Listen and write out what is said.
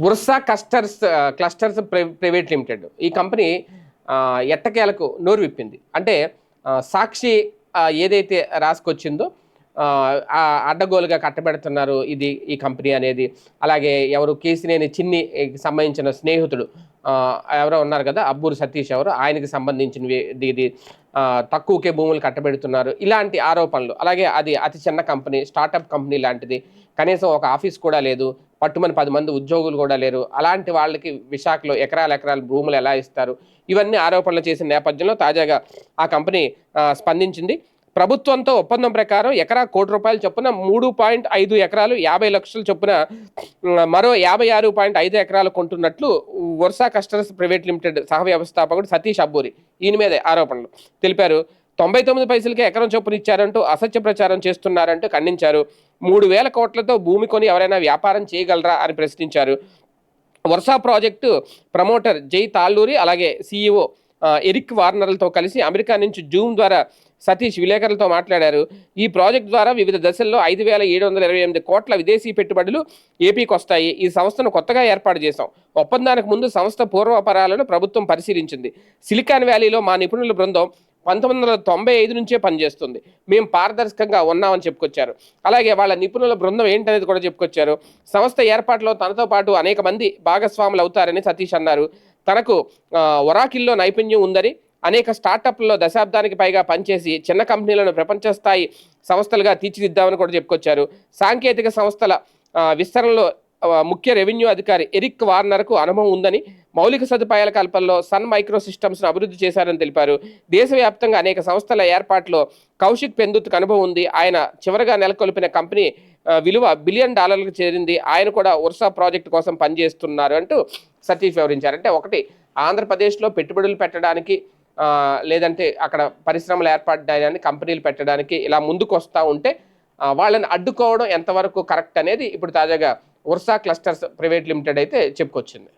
బుర్సా కస్టర్స్ clusters private limited. ఈ company ఎట్టకేలకు నోరు విప్పింది. అంటే సాక్షి ఏదైతే రాసుకొచ్చిందో అడ్డగోలుగా కట్టబెడుతున్నారు ఇది ఈ కంపెనీ అనేది. అలాగే ఎవరు కేసినేని చిన్ని సంబంధించిన స్నేహితుడు ఎవరో ఉన్నారు కదా అబ్బూరు సతీష్ ఎవరు ఆయనకి సంబంధించినవి ఇది తక్కువకే భూములు కట్టబెడుతున్నారు. ఇలాంటి ఆరోపణలు. అలాగే అది అతి చిన్న కంపెనీ స్టార్టప్ కంపెనీ లాంటిది. కనీసం ఒక ఆఫీస్ కూడా లేదు. పట్టుమని పది మంది ఉద్యోగులు కూడా లేరు. అలాంటి వాళ్ళకి విశాఖలో ఎకరాల ఎకరాల భూములు ఎలా ఇస్తారు? ఇవన్నీ ఆరోపణలు చేసిన నేపథ్యంలో తాజాగా ఆ కంపెనీ స్పందించింది. ప్రభుత్వంతో ఒప్పందం ప్రకారం ఎకరా కోటి రూపాయలు చొప్పున మూడు పాయింట్ ఐదు ఎకరాలు యాభై లక్షల చొప్పున మరో యాభై ఆరు పాయింట్ ఐదు ఎకరాలు కొంటున్నట్లు వర్షా కస్టర్స్ ప్రైవేట్ లిమిటెడ్ సహ వ్యవస్థాపకుడు సతీష్ అబ్బూరి ఈయన మీదే ఆరోపణలు తెలిపారు. తొంభై తొమ్మిది పైసలకే ఎకరం చొప్పున ఇచ్చారంటూ అసత్య ప్రచారం చేస్తున్నారంటూ ఖండించారు. మూడు వేల కోట్లతో భూమి కొని ఎవరైనా వ్యాపారం చేయగలరా అని ప్రశ్నించారు. వర్షా ప్రాజెక్టు ప్రమోటర్ జై తాళ్ళూరి అలాగే సీఈఓ ఎరిక్ వార్నర్లతో కలిసి అమెరికా నుంచి జూమ్ ద్వారా సతీష్ విలేకరులతో మాట్లాడారు. ఈ ప్రాజెక్ట్ ద్వారా వివిధ దశల్లో ఐదు వేల ఏడు వందల ఇరవై ఎనిమిది కోట్ల విదేశీ పెట్టుబడులు ఏపీకి వస్తాయి. ఈ సంస్థను కొత్తగా ఏర్పాటు చేశాం. ఒప్పందానికి ముందు సంస్థ పూర్వపరాలను ప్రభుత్వం పరిశీలించింది. సిలికాన్ వ్యాలీలో మా నిపుణుల బృందం పంతొమ్మిది వందల తొంభై ఐదు నుంచే పనిచేస్తుంది. మేము పారదర్శకంగా ఉన్నామని చెప్పుకొచ్చారు. అలాగే వాళ్ళ నిపుణుల బృందం ఏంటనేది కూడా చెప్పుకొచ్చారు. సంస్థ ఏర్పాటులో తనతో పాటు అనేక మంది భాగస్వాములు అవుతారని సతీష్ అన్నారు. తనకు ఒరాకిల్లో నైపుణ్యం ఉందని అనేక స్టార్టప్లలో దశాబ్దానికి పైగా పనిచేసి చిన్న కంపెనీలను ప్రపంచ స్థాయి సంస్థలుగా తీర్చిదిద్దామని కూడా చెప్పుకొచ్చారు. సాంకేతిక సంస్థల విస్తరణలో ముఖ్య రెవెన్యూ అధికారి ఎరిక్ వార్నర్కు అనుభవం ఉందని మౌలిక సదుపాయాల కల్పనలో సన్ మైక్రో సిస్టమ్స్ను అభివృద్ధి చేశారని తెలిపారు. దేశవ్యాప్తంగా అనేక సంస్థల ఏర్పాటులో కౌశిక్ పెందుత్కు అనుభవం ఉంది. ఆయన చివరగా నెలకొల్పిన కంపెనీ విలువ బిలియన్ డాలర్లకు చేరింది. ఆయన కూడా ఉర్సా ప్రాజెక్ట్ కోసం పనిచేస్తున్నారు అంటూ సతీష్ వివరించారు. అంటే ఒకటి ఆంధ్రప్రదేశ్లో పెట్టుబడులు పెట్టడానికి లేదంటే అక్కడ పరిశ్రమలు ఏర్పడ్డాయని కంపెనీలు పెట్టడానికి ఇలా ముందుకు వస్తూ ఉంటే వాళ్ళని అడ్డుకోవడం ఎంతవరకు కరెక్ట్ అనేది ఇప్పుడు తాజాగా వర్షా క్లస్టర్స్ ప్రైవేట్ లిమిటెడ్ అయితే చెప్పుకొచ్చింది.